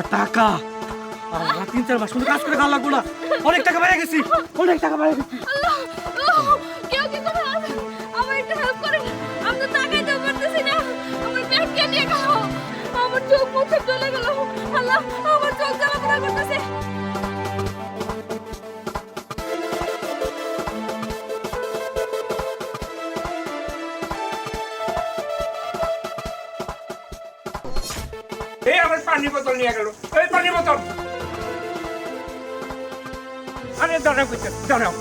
কতগুলা টাকা। আমরা তিন চার মাস কাজ করে খাওয়া লাগবো না। অনেক টাকা বেড়ে গেছি। অনেক টাকা বেড়ে গেছি। আমার আমার আমার চোখ মুখে চলে গেল। আল্লাহ, আমার চোখ জ্বালা করতেছে। পানি বোতল নিয়ে গেল। এই পানি বোতল আরে দাঁড়াও কইতে, দাঁড়াও।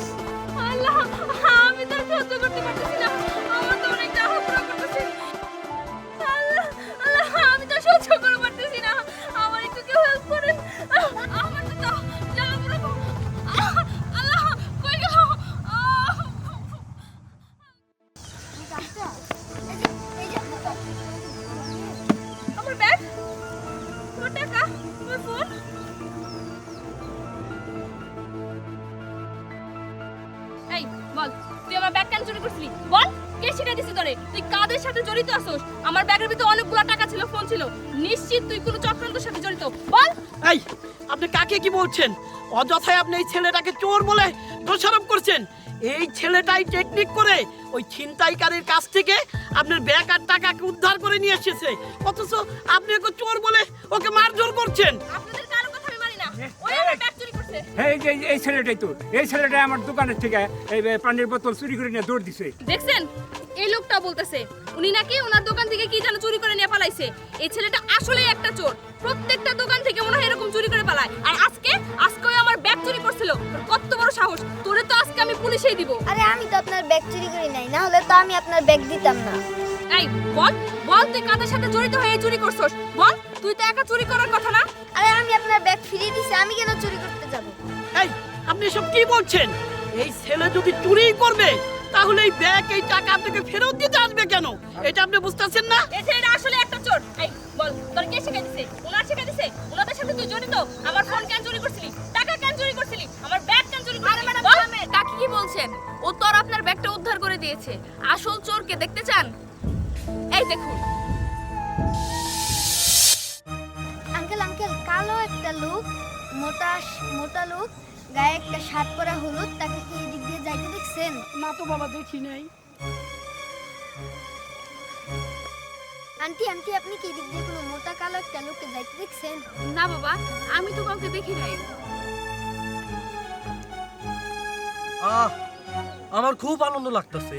আল্লাহ আল্লাহ আল্লাহ, আমি তো সহ্য না। আমার আল্লাহ, কই আমার ব্যাগ টাকা আমার ফোন। এই, বল, তুই আমার ব্যাগ কেন চুরি করছিলি? বল, কে শিখাই দিছি তোরে? তুই কাদের সাথে জড়িত আছোস? আমার ব্যাগের ভিতরে অনেকগুলো টাকা ছিল, ফোন ছিল। নিশ্চিত তুই কোনো চক্রান্তের সাথে জড়িত। বল। এই, আপনি কাকে কি বলছেন? অযথায় আপনি এই ছেলেটাকে চোর বলে দোষারোপ করছেন? এই ছেলেটাই টেকনিক করে ওই ছিনতাইকারীর কাছ থেকে আপনার ব্যাগ আর টাকাকে উদ্ধার করে নিয়ে এসেছে। অথচ আপনি ওকে চোর বলে ওকে মারধর করছেন। আপনাদের কারও কথা আমি মানি না। ওই আমার এই যে এই ছেলেটাই তো এই ছেলেটা আমার দোকানের থেকে এই পানির বোতল চুরি করে নিয়ে দৌড় দিছে। দেখছেন? এই লোকটা বলতেছে উনি নাকি ওনার দোকান থেকে কি যেন চুরি করে নিয়ে পালাইছে। এই ছেলেটা আসলেই একটা চোর। প্রত্যেকটা দোকান থেকে মনে হয় এরকম চুরি করে পালায়। আর আজকে আজকে আমার ব্যাগ চুরি করছিল। কত বড় সাহস। তোরে তো আজকে আমি পুলিশেই দিব। আরে আমি তো আপনার ব্যাগ চুরি করি নাই না হলে তো আমি আপনার ব্যাগ দিতাম না। এই বল বল তুই কাদের সাথে জড়িত হয়ে চুরি করছস? বল। তুই তো একা চুরি করার কথা না? আরে আমি আপনার ব্যাগ ফিরিয়ে দিছি আমি কেন চুরি করতে যাব? এই আপনি সব কি বলছেন? এই ছেলে যদি চুরি করবে তাহলে এই ব্যাগ এই টাকা আপনাকে ফেরত দিতে আসবে কেন? এটা আপনি বুঝতেছেন না? এই ছেলেটা আসলে একটা চোর। এই বল তোর কে শিখাইছে ওনার শিখাই তো বাবা দেখি নাই। আন্টি আন্টি আপনি কি এদিক দিয়ে কোনো মোটা কালো একটা লোককে যাইতে দেখছেন? না বাবা আমি তো কাউকে দেখি নাই। আহ আমার খুব আনন্দ লাগতেছে।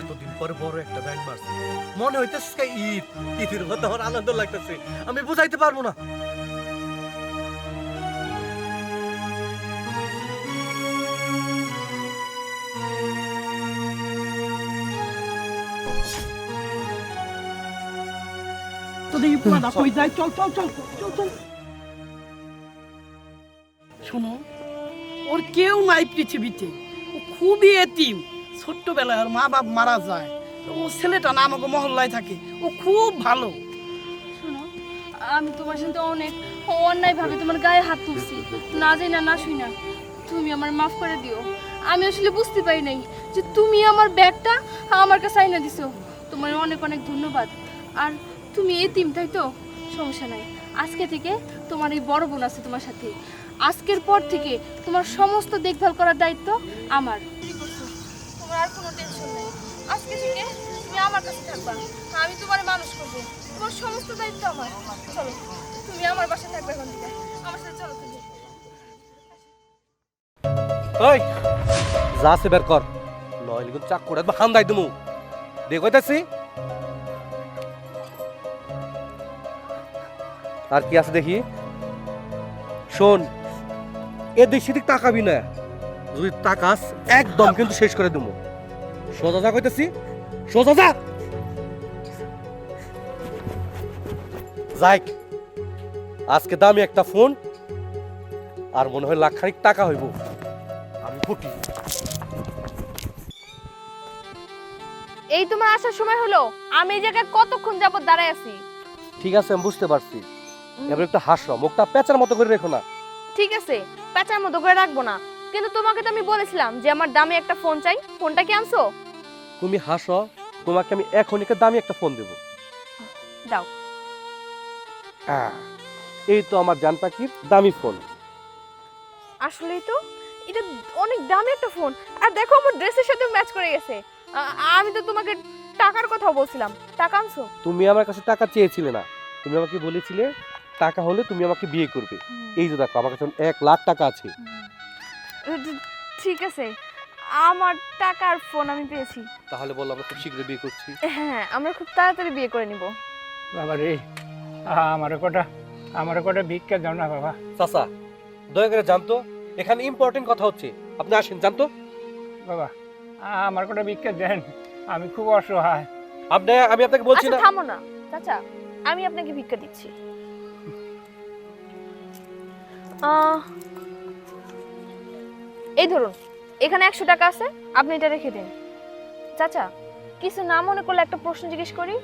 এতদিন পরে বড় একটা ব্যাগ মারছে। মনে হইতেছে ঈদ। ঈদের মধ্যে আমার আনন্দ লাগতেছে। আমি বুঝাইতে পারব না। দেখি কই যায় চল চল চল চল চল। শোনো, ওর কেউ নাই পৃথিবীতে। ও খুবই এতিম। ছোট্টবেলায় ওর মা বাপ মারা যায়। ও ছেলেটা না, আমাকে মহল্লায় থাকে। ও খুব ভালো। শোনো, আমি তোমার সাথে অনেক অন্যায় ভাবে তোমার গায়ে হাত তুলছি। না যাই না না শুই না তুমি আমার মাফ করে দিও। আমি আসলে বুঝতে পারি নাই যে তুমি আমার ব্যাগটা আমার কাছে আইনা দিছো। তোমার অনেক অনেক ধন্যবাদ। আর তুমি এতিম তাই তো সমস্যা নাই। আজকে থেকে তোমার এই বড় বোন আছে তোমার সাথে। আজকের পর থেকে তোমার সমস্ত দেখভাল করার দায়িত্ব আমার। তোমার আর কোনো টেনশন নেই। আজকে থেকে তুমি আমার কাছে থাকবা। আমি তোমার মানুষ করব। তোমার সমস্ত দায়িত্ব আমার। চলো তুমি আমার বাসায় থাকবে এখন থেকে। আমার সাথে চলো তুমি। ওই যা সে বের কর। নইলে কিন্তু চাক করে হান দাই দিমু। দেখইতাছি আর কি আছে দেখি? শোন এদিক সেদিক তাকাবি না। যদি তাকাস একদম কিন্তু শেষ করে দেবো। সোজা যা কইতেছি সোজা যা। যাই আজকে দামি একটা ফোন আর মনে হয় লাখ খানিক টাকা হইব। আমি ফুটি। এই তোমার আসার সময় হলো আমি এই জায়গায় কতক্ষণ যাবত দাঁড়ায় আছি? ঠিক আছে আমি বুঝতে পারছি। এবার একটু হাসো মুখটা পেঁচার মতো করে রেখো না। ঠিক আছে পেঁচার মতো করে রাখব না। কিন্তু তোমাকে তো আমি বলেছিলাম যে আমার দামে একটা ফোন চাই। ফোনটা কি আনছো? তুমি হাসো তোমাকে আমি এখনই দামি একটা ফোন দেবো। দাও। এই তো আমার জান পাখির দামি ফোন। আসলেই তো এটা অনেক দামি একটা ফোন। আর দেখো আমার ড্রেসের সাথে ম্যাচ করে গেছে। আমি তো তোমাকে টাকার কথা বলছিলাম। টাকা আনছো? তুমি আমার কাছে টাকা চেয়েছিলে না। তুমি আমাকে বলেছিলে টাকা হলে তুমি আমাকে বিয়ে করবে। এই যে দেখো আমার কাছে এক লাখ টাকা আছে। ঠিক আছে আমার টাকার ফোন আমি পেয়েছি। তাহলে বলো আমরা খুব শীঘ্রই বিয়ে করছি। হ্যাঁ আমরা খুব তাড়াতাড়ি বিয়ে করে নিব। বাবা রে আমার কটা আমার কটা ভিক্ষা দাও না বাবা। চাচা দয়া করে জানতো এখানে ইম্পর্টেন্ট কথা হচ্ছে। আপনি আসেন জানতো? বাবা আমার কটা ভিক্ষা দেন আমি খুব অসহায়। আপনি আমি আপনাকে বলছি আচ্ছা না। থামো না। চাচা আমি আপনাকে ভিক্ষা দিচ্ছি। এই ধরুন এখানে একশো টাকা আছে আপনি এটা রেখে দিন। চাচা কিছু না মনে করলে একটা প্রশ্ন জিজ্ঞেস করি?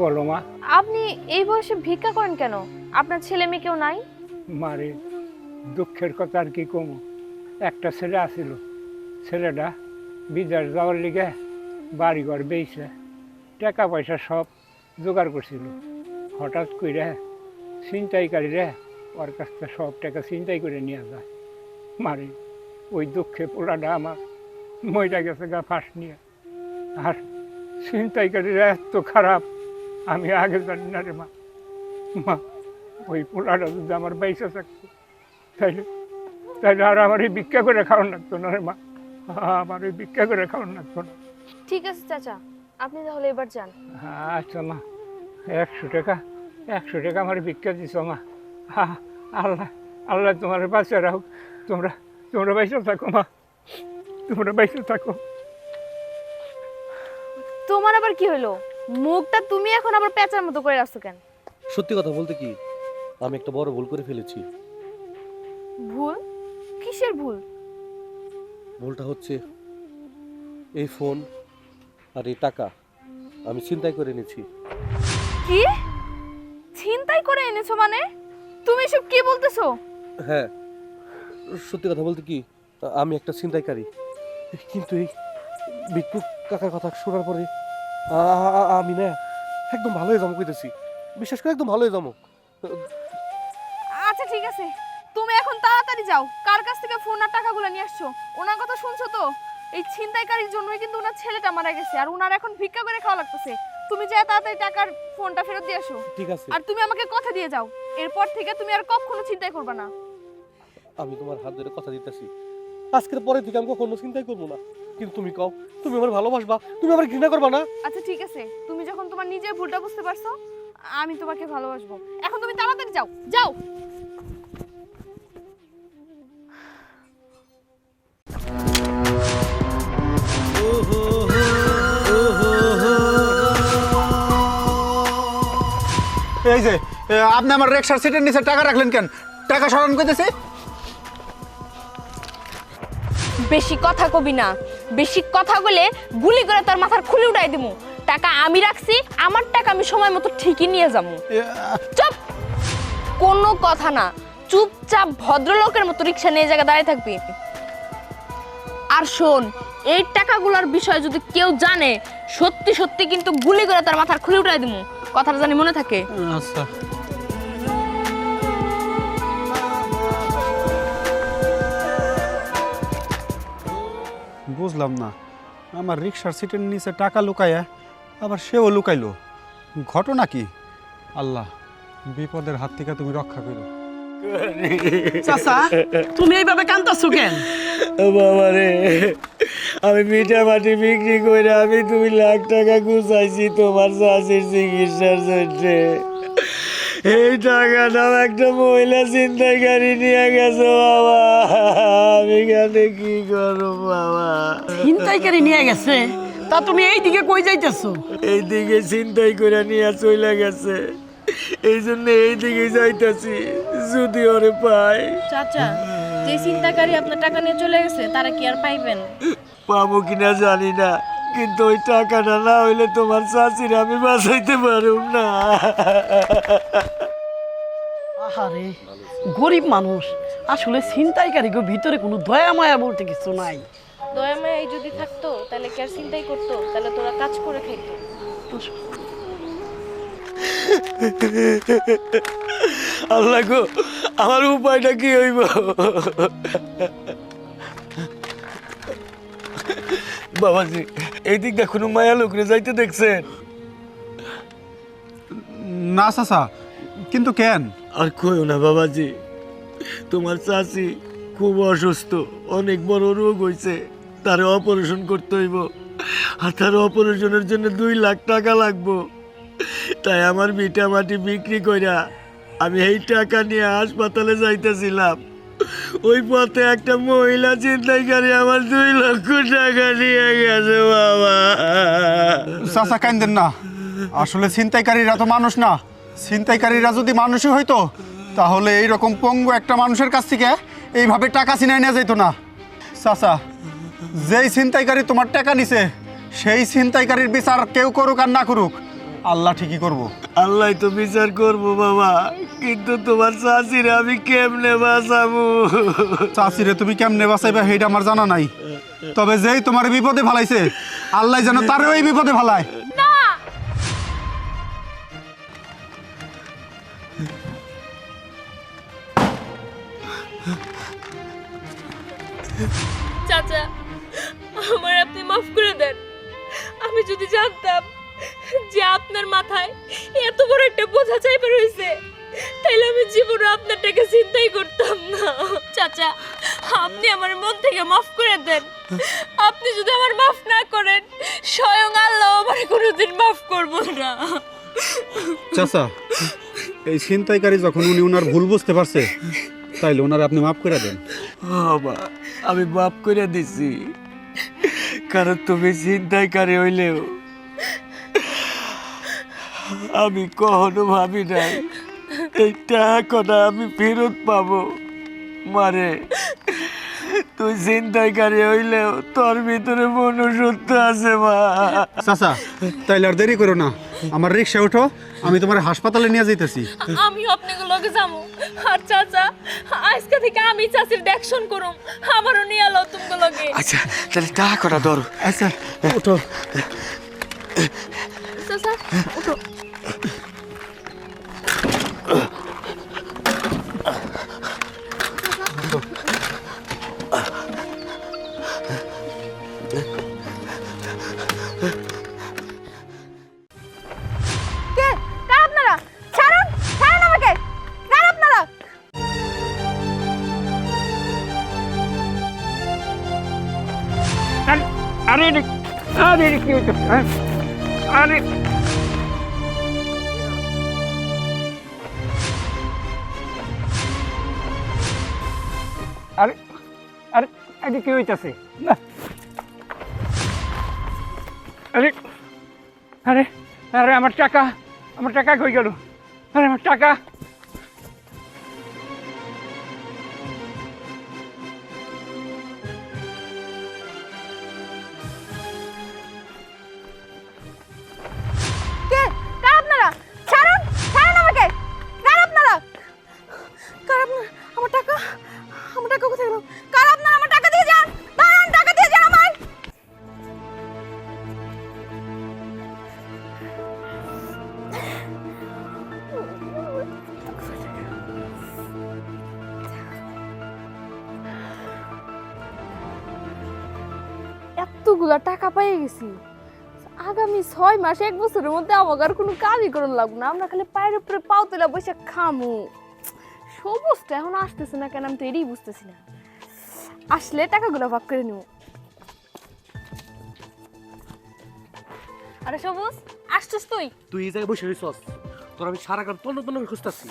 বলো মা। আপনি এই বয়সে ভিক্ষা করেন কেন? আপনার ছেলে মেয়ে কেউ নাই? মারে দুঃখের কথা আর কি কমু? একটা ছেলে আসিল ছেলেটা বিদেশ যাওয়ার লিগে বাড়ি ঘর বেইছে টাকা পয়সা সব জোগাড় করছিল। হঠাৎ করে ছিনতাইকারীরা ওর কাছ থেকে সব টাকা ছিনতাই করে নিয়ে যায়। মারে ওই দুঃখে পোড়াটা আমার মইটা গেছে গা ফাঁস নিয়ে। আর ছিনতাইকারীরা এত খারাপ আমি আগে জানি না রে মা। মা ওই পোলাটা যদি আমার বাইসে থাকতো তাইলে তাইলে আর আমার এই ভিক্ষা করে খাওয়ান লাগতো না রে মা। আমার এই ভিক্ষা করে খাওয়ান লাগতো না। ঠিক আছে চাচা আপনি তাহলে এবার যান। আচ্ছা মা একশো টাকা একশো টাকা আমার ভিক্ষা দিছ মা। আল্লাহ আল্লাহ তোমার বাঁচে রাখো তোমরা তোমরা বাইসে থাকো মা। তোমরা বাইসে থাকো। তোমার আবার কি হলো? মুখটা তুমি এখন আবার পেঁচার মতো করে রাখছো কেন? সত্যি কথা বলতে কি আমি একটা বড় ভুল করে ফেলেছি। ভুল? কিসের ভুল? ভুলটা হচ্ছে এই ফোন আর এই টাকা আমি চিন্তাই করে নিয়েছি কি? ছিনতাই করে এনেছো মানে? তুমি সব কি বলতেছো? হ্যাঁ সত্যি কথা বলতে কি আমি একটা ছিনতাইকারী। কিন্তু এই ভিক্ষুক কাকার কথা শোনার পরে আমি না একদম ভালো হয়ে যাব কইতেছি। বিশেষ করে একদম ভালো হয়ে যাব। আচ্ছা ঠিক আছে। তুমি এখন তাড়াতাড়ি যাও। কার কাছ থেকে ফোন আর টাকাগুলো নিয়ে আসছো? ওনার কথা শুনছো তো? এই ছিনতাইকারীর জন্যই কিন্তু ওনার ছেলেটা মারা গেছে আর ওনার এখন ভিক্ষা করে খাওয়া লাগতেছে। তুমি যা তাড়াতাড়ি টাকার ফোনটা ফেরত দিয়ে আসো। ঠিক আছে। আর তুমি আমাকে কথা দিয়ে যাও। এরপর থেকে তুমি আর কখনো চিন্তাই করবে না। আমি তোমার হাত ধরে কথা দিতেছি। আজকের পরে থেকে আমি কখনো চিন্তাই করব না। কিন্তু তুমি কও তুমি আমার ভালোবাসবা তুমি আমার ঘৃণা করবা না? আচ্ছা ঠিক আছে। তুমি যখন তোমার নিজের ভুলটা বুঝতে পারছ আমি তোমাকে ভালোবাসবো। এখন তুমি তাড়াতাড়ি যাও যাও। এই যে আপনি আমার রিক্সার সিটের নিচে টাকা রাখলেন কেন? টাকা স্মরণ করতেছে? বেশি কথা কবি না। বেশি কথা বলে গুলি করে তোর মাথার খুলে উঠাই দিমু। টাকা আমি রাখছি আমার টাকা আমি সময় মতো ঠিকই নিয়ে যাব চুপ! কোনো কথা না। চুপচাপ ভদ্রলোকের মতো রিক্সা নিয়ে জায়গা দাঁড়িয়ে থাকবি। আর শোন এই টাকাগুলোর বিষয়ে যদি কেউ জানে সত্যি সত্যি কিন্তু গুলি করে তার মাথার খুলে উঠাই দিমু। কথাটা জানি মনে থাকে? আচ্ছা। বুঝলাম না। আমার রিক্সার সিটের নিচে টাকা লুকায়া আবার সেও লুকাইলো। ঘটনা কি? আল্লাহ বিপদের হাত থেকে তুমি রক্ষা করো। চাচা তুমি এইভাবে কান্দাছো কেন? বাবা রে। আমি মিঠা মাটি বিক্রি করে আমি দুই লাখ টাকা গুছাইছি তোমার চাষির চিকিৎসার জন্য। এই টাকাটাও একটা মহিলা চিন্তাকারী নিয়ে গেছে বাবা। আমি এখানে কি করব বাবা? ছিনতাইকারী নিয়ে গেছে? তা তুমি এই দিকে কই যাইতেছো? এইদিকে চিন্তাই করে নিয়ে চলে গেছে। এই জন্য এইদিকে যাইতাছি যদি ওরে পাই। চাচা যে চিন্তাকারী আপনার টাকা নিয়ে চলে গেছে তারা কি আর পাইবেন? পাবো কিনা জানি না কিন্তু ওই টাকাটা না হইলে তোমার চাচির আমি বাঁচাইতে পারুম না। আহারে গরিব মানুষ আসলে ছিনতাইকারীকে ভিতরে কোনো দয়া মায়া বলতে কিছু নাই। দয়া মায়াই যদি থাকতো তাহলে কি আর চিন্তাই করতো? তাহলে তোরা কাজ করে খাইতো। আল্লাহ গো আমার উপায়টা কি হইব? বাবাজি এই দিক দিয়ে কোনো মায়া লোকরে যাইতে দেখছেন? না চাচা কিন্তু কেন? আর কইও না বাবাজি তোমার চাচি খুব অসুস্থ অনেক বড় রোগ হইছে তার অপারেশন করতে হইব। আর তার অপারেশনের জন্য দুই লাখ টাকা লাগবো। তাই আমার ভিটা মাটি বিক্রি কইরা আমি এই টাকা নিয়ে হাসপাতালে যাইতেছিলাম। ওই পথে একটা মহিলা চিন্তাইকারী আমার দুই লক্ষ টাকা নিয়ে গেছে, বাবা। চাচা, কান্দেন না। আসলে ছিনতাইকারীরা তো মানুষ না। ছিনতাইকারীরা যদি মানুষই হইতো, তাহলে এই রকম পঙ্গু একটা মানুষের কাছ থেকে এইভাবে টাকা ছিনাই নেওয়া যেত না। চাচা, যেই ছিনতাইকারী তোমার টাকা নিছে, সেই ছিনতাইকারীর বিচার কেউ করুক আর না করুক আল্লাহ ঠিকই করব। আল্লাহ তো বিচার করব বাবা। কিন্তু তোমার চাচিরে আমি কেমনে বাঁচাবো? চাষিরে তুমি কেমনে বাঁচাইবা সেইটা আমার জানা নাই। তবে যেই তোমার বিপদে ফালাইছে আল্লাহ যেন তারও এই বিপদে ফালায়। থেকে মাফ করে দেন। আপনি যদি আমার মাফ না করেন স্বয়ং আল্লাহ আমার কোনোদিন মাফ করব না। চাচা এই ছিনতাইকারী যখন উনি ওনার ভুল বুঝতে পারছে তাইলে ওনার আপনি মাফ করে দেন। বাবা আমি বাপ করে দিছি। কারণ তুমি চিন্তাইকারী হইলেও আমি কখনো ভাবি নাই এই টাকাটা আমি ফেরত পাবো। মারে তুই চিন্তাইকারী হইলেও তোর ভিতরে মনুষ্যত্ব আছে মা। চাচা তাইলে আর দেরি করো না। আমার রিক্সা ওঠো আমি তোমার হাসপাতালে নিয়ে যাইতেছি। আমি আপনাকে লগে যাব। আর চাচা আজকে থেকে আমি চাচির দেখশন করুম। আমারও নিয়ে আলো তুমি লগে। আচ্ছা তাহলে টাকাটা ধরো। আচ্ছা ওঠো চাচা উঠো। হইতাছে। আরে আরে আরে আমার টাকা আমার টাকা কই গেল আরে আমার টাকা এতগুলা টাকা পেয়ে গেছি। আগামী ছয় মাস এক বছরের মধ্যে আমাকে আর কোনো কাজই করুন লাগবে না। আমরা খালি পায়ের উপরে পাও তোলা বসে খামু। সবুজটা এখন আসতেছে না কেন আমি তো এটাই বুঝতেছি না। আসলে টাকাগুলো ভাগ করে নেব। আরে সবুজ আসছিস তুই? তুই এই জায়গায় বসে রইছস। তোর আমি সারা গ্রাম তন্ন তন্ন খুঁজতেছি।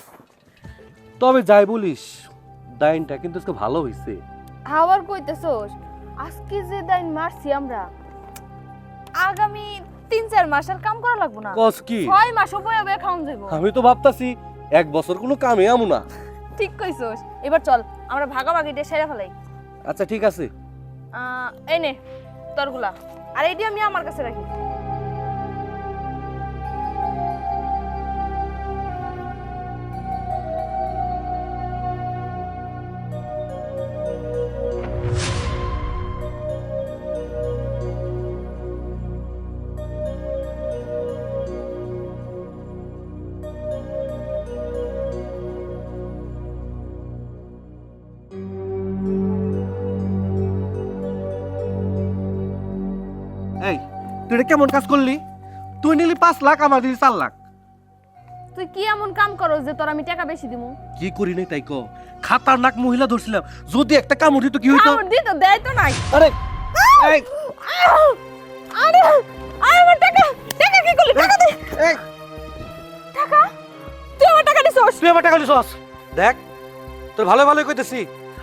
তবে যাই বলিস ডাইনটা কিন্তু আজকে ভালো হইছে। আবার কইতেছস আজকে যে দাইন মারছি আমরা আগামী তিন চার মাস আর কাম করা লাগবো না। কস কি? ছয় মাস বয়ে হবে খাওন যাইব। আমি তো ভাবতাছি এক বছর কোনো কামে আমু না। ঠিক কইছস। এবার চল আমরা ভাগাভাগিটা সেরে ফেলাই। আচ্ছা ঠিক আছে। এই নে তোরগুলা। আর এইটি আমি আমার কাছে রাখি। তুই এটা কেমন কাজ করলি? তুই নিলি পাঁচ লাখ আমার দিলি চার লাখ। তুই কি এমন কাম করো যে তোর আমি টাকা বেশি দিমু? কি করি নাই তাই ক? খাতারনাক মহিলা ধরছিলাম যদি একটা কামড় দিত কি হইতো? আমার দিত দেয় তো নাই। আরে এই, আরে আরে আমার টাকা টাকা কি করলি? টাকা দে। এই, টাকা? তুই আমার টাকা দিছস? তুই আমার টাকা নিছস দেখ তোর ভালো ভালো কইতেছি।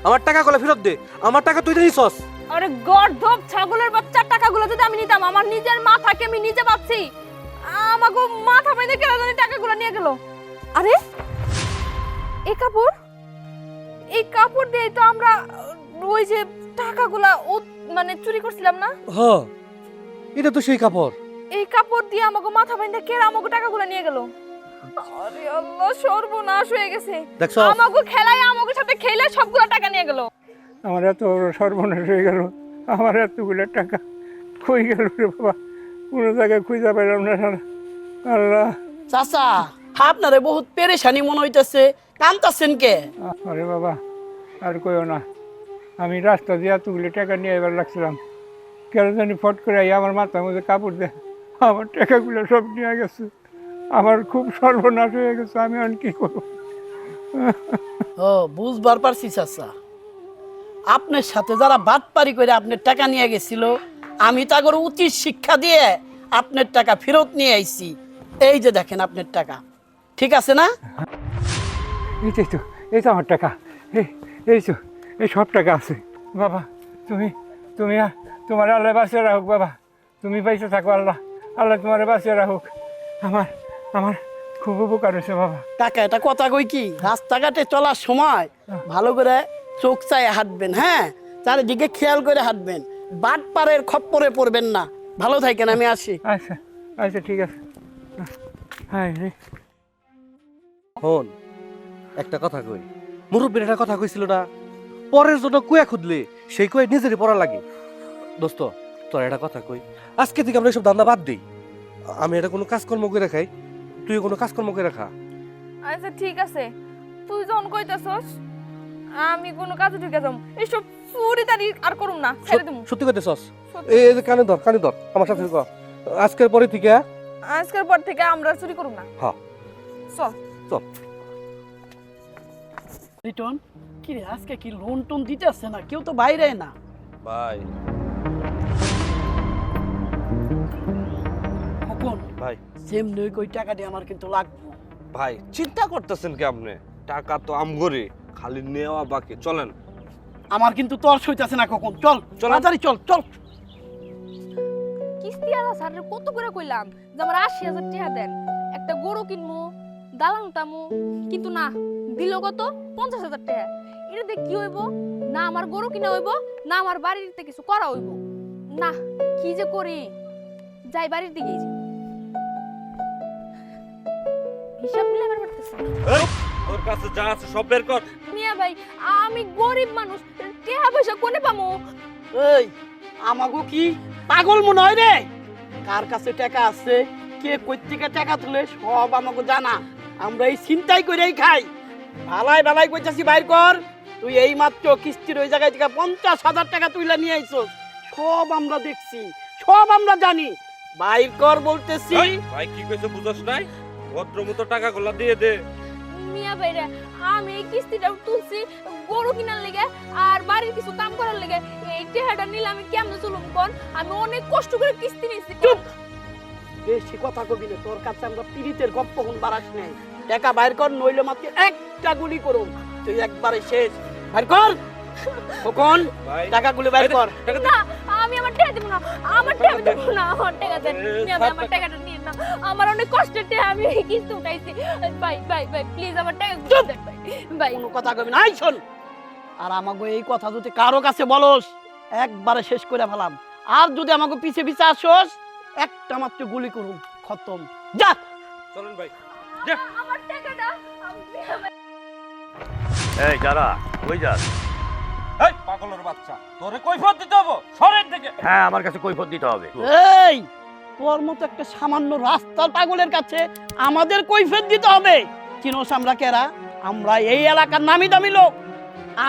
আমার টাকা গুলো ফেরত দে। আমার টাকা তুই নিছস আরে গর্ধব ছাগলের বাচ্চার টাকাগুলো যদি আমি নিতাম আমার নিজের মাথাকে আমি নিজে পাচ্ছি আমাকে মাথা বাইন্দে কেন জানি টাকাগুলো নিয়ে গেল। আরে এই কাপড়? এই কাপড় দিয়ে তো আমরা ওই যে টাকাগুলা ও মানে চুরি করছিলাম না? হ এটা তো সেই কাপড়। এই কাপড় দিয়ে আমাকে মাথা বাইন্দে কেন আমাকে টাকাগুলো নিয়ে গেল? আরে আল্লাহ সর্বনাশ হয়ে গেছে। আমাকে খেলায় আমাকে সাথে খেলে সবগুলো টাকা নিয়ে গেল। আমার এত বড় সর্বনাশ হয়ে গেল। আমার এতগুলো টাকা কই গেল রে বাবা। কোনো জায়গায় খুঁজে পেলাম না আল্লাহ। চাচা আপনারে বহুত পেরেশানি মনে হইতেছে। কান্তাছেন কে? আরে বাবা আর কইও না। আমি রাস্তা দিয়ে এতগুলো টাকা নিয়ে এবার লাগছিলাম। কেন জানি ফট করে আই আমার মাথার মধ্যে কাপড় দে আমার টাকাগুলো সব নিয়ে গেছে। আমার খুব সর্বনাশ হয়ে গেছে আমি আর কি করব? ও বুঝবার পারছি চাচা। আপনার সাথে যারা বাটপারি করে আপনার টাকা নিয়ে গেছিল আমি তাগর উচিত শিক্ষা দিয়ে আপনার টাকা ফেরত নিয়ে আইছি। এই যে দেখেন আপনার টাকা। ঠিক আছে না? এই তো এই তো আমার টাকা। এই এই তো এই সব টাকা আছে। বাবা তুমি তুমি তোমার আল্লাহ বাঁচিয়ে রাখুক বাবা। তুমি পাইছো থাকো আল্লাহ। আল্লাহ তোমার বাঁচিয়ে রাখুক। আমার আমার খুব উপকার হয়েছে বাবা। টাকা এটা কথা কই কি? রাস্তাঘাটে চলার সময় ভালো করে চোখ চাই হাঁটবেন হ্যাঁ? চারিদিকে খেয়াল করে হাঁটবেন। বাট পারের খপ্পরে পড়বেন না। ভালো থাকেন আমি আসি। আচ্ছা আচ্ছা ঠিক আছে। হ্যাঁ হন একটা কথা কই। মুরব্বীর একটা কথা কইছিল না? পরের জন্য কুয়া খুদলে সেই কুয়া নিজেরই পড়া লাগে। দোস্ত তোর একটা কথা কই। আজকে থেকে আমরা এসব ধান্দা বাদ দিই। আমি এটা কোনো কাজকর্ম করে খাই তুই কোনো কাজকর্ম করে খা। আচ্ছা ঠিক আছে। তুই যখন কইতাছস আমি কোনো কাজে ঢুকে যাম। এসব চুরি তারি আর করুম না ছেড়ে দেবো সত্যি সস এই যে কানে ধর কানে ধর আমার সাথে কর আজকের পরে থেকে আজকের পর থেকে আমরা চুরি করুম না। হ্যাঁ। চল চল। রিটন কি রে আজকে কি লোন টোন দিতে আসছে না? কেউ তো বাইরে না। ভাই। কখন ভাই। সেম নই কই টাকা দিয়ে আমার কিন্তু লাগবে। ভাই চিন্তা করতেছেন কি আপনি টাকা তো আমগরি। খালি নেওয়া বাকি। চলেন। আমার কিন্তু তর্স হইতাছে না কখন। চল চল। তাড়াতাড়ি চল চল। কিস্তি আলা স্যারের কত করে কইলাম যে আমার আশি হাজার টাকা দেন। একটা গরু কিনবো দালান তামু কিন্তু না দিল কত? পঞ্চাশ হাজার টাকা এটা দিয়ে কি হইব? না আমার গরু কিনা হইব না আমার বাড়িতে কিছু করা হইব। না কি যে করি? যাই বাড়ির দিকে যাই। হিসাব মিলে বের করতেছি ওর কাছে যা আছে সব বের কর। মিয়া ভাই আমি গরিব মানুষ টাকা পয়সা কোনে পামু? এই আমাগো কি পাগল মনে হয় রে? কার কাছে টাকা আছে কে কই থেকে টাকা তুলে সব আমাকে জানা। আমরা এই চিন্তাই করেই খাই। ভালাই ভালাই কইতাছি বাইর কর। তুই এই মাত্র কিস্তির ওই জায়গায় থেকে পঞ্চাশ হাজার টাকা তুইলা নিয়ে আইছস। সব আমরা দেখছি সব আমরা জানি। বাইর কর বলতেছি। ভাই কি কইছে বুঝছ নাই? ভদ্র মতো টাকা গুলা দিয়ে দে। মিয়া আমি এই কিস্তিটা তুলছি গরু কিনার লেগে আর বাড়ির কিছু কাম করার লেগে। এই টেহাটা নিলে আমি কেমনে চলুম কোন আমি অনেক কষ্ট করে কিস্তি নিয়েছি বেশি কথা কবি না, তোর কাছে আমরা পীড়িতের গপ্প হন বাড়াস নেই। টাকা বাইর কর, নইলে মাত্র একটা গুলি করুম। তুই একবারে শেষ। বাইর কর! টাকাগুলি বাইর কর। না আমি আমার টাকা দেবো না। আমার টাকা দেবো না আমার টাকা দেন। ভাই আমার টাকাটা নিয়ে না আমার অনেক কষ্টের টাকা আমি কিস্তি উঠাইছি। ভাই ভাই ভাই প্লিজ আমার টাকা চুপ! দেন ভাই। ভাই। কোনো কথা কবি না আই শোন। আর আমাকে এই কথা যদি কারও কাছে বলস একবারে শেষ করে ফেলাম। আর যদি আমাকে পিছে পিছে আসোস একটা মাত্র গুলি করুন খতম। যা। চলেন ভাই। আমার টাকাটা এই যারা কই যাস? এই পাগলের বাচ্চা তোরে কৈফত দিতে হবে সরেন থেকে হ্যাঁ আমার কাছে কৈফত দিতে হবে। এই তোর মতো একটা সামান্য রাস্তার পাগলের কাছে আমাদের দিতে হবে। চিনোস আমরা কেরা আমরা এই এলাকার নামি দামি লোক।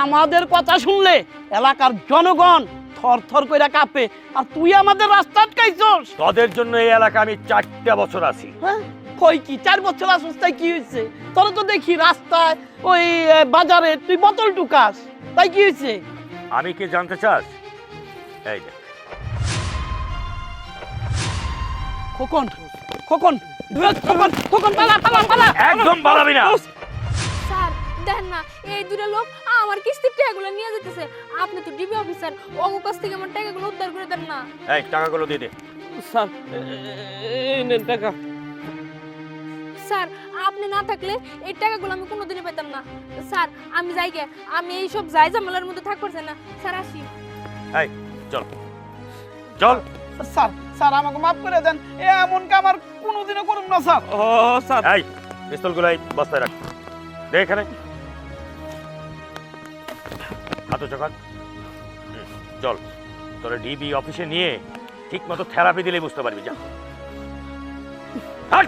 আমাদের কথা শুনলে এলাকার জনগণ থর থর কইরা কাঁপে আর তুই আমাদের রাস্তা আটকাইছস। তোদের জন্য এই এলাকা আমি চারটা বছর আছি। হ্যাঁ কই কি চার বছর আসস্তায় কি হয়েছে তোর তো দেখি রাস্তায় ওই বাজারে তুই বোতল টুকাস তাই কি হয়েছে আমি কি জানতে চাস এই দেখ খোকন খোকন খোকন খোকন পালা পালা পালা একদম পালাবি না স্যার দেখেন না এই দুটো লোক আমার কিস্তির টাকাগুলো নিয়ে যেতেছে আপনি তো ডিবি অফিসার অমুক কাছ থেকে আমার টাকাগুলো উদ্ধার করে দেন না এই টাকাগুলো দিয়ে দে স্যার এই নেন টাকা স্যার আপনি না থাকলে এই টাকাগুলো আমি কোনোদিনই পেতাম না। স্যার আমি যাই গে আমি এই সব যাই ঝামেলার মধ্যে থাকতে পারছি না। স্যার আসি। এই চল। চল। স্যার স্যার আমাকে মাফ করে দেন এ এমন কাম আর কোনোদিনও করুন না স্যার। ও স্যার। এই পিস্তলগুলো এই বস্তায় রাখ। দে এখানে। হাত চকান চল। তোরা ডিবি অফিসে নিয়ে ঠিক মতো থেরাপি দিলে বুঝতে পারবি যা। হাট!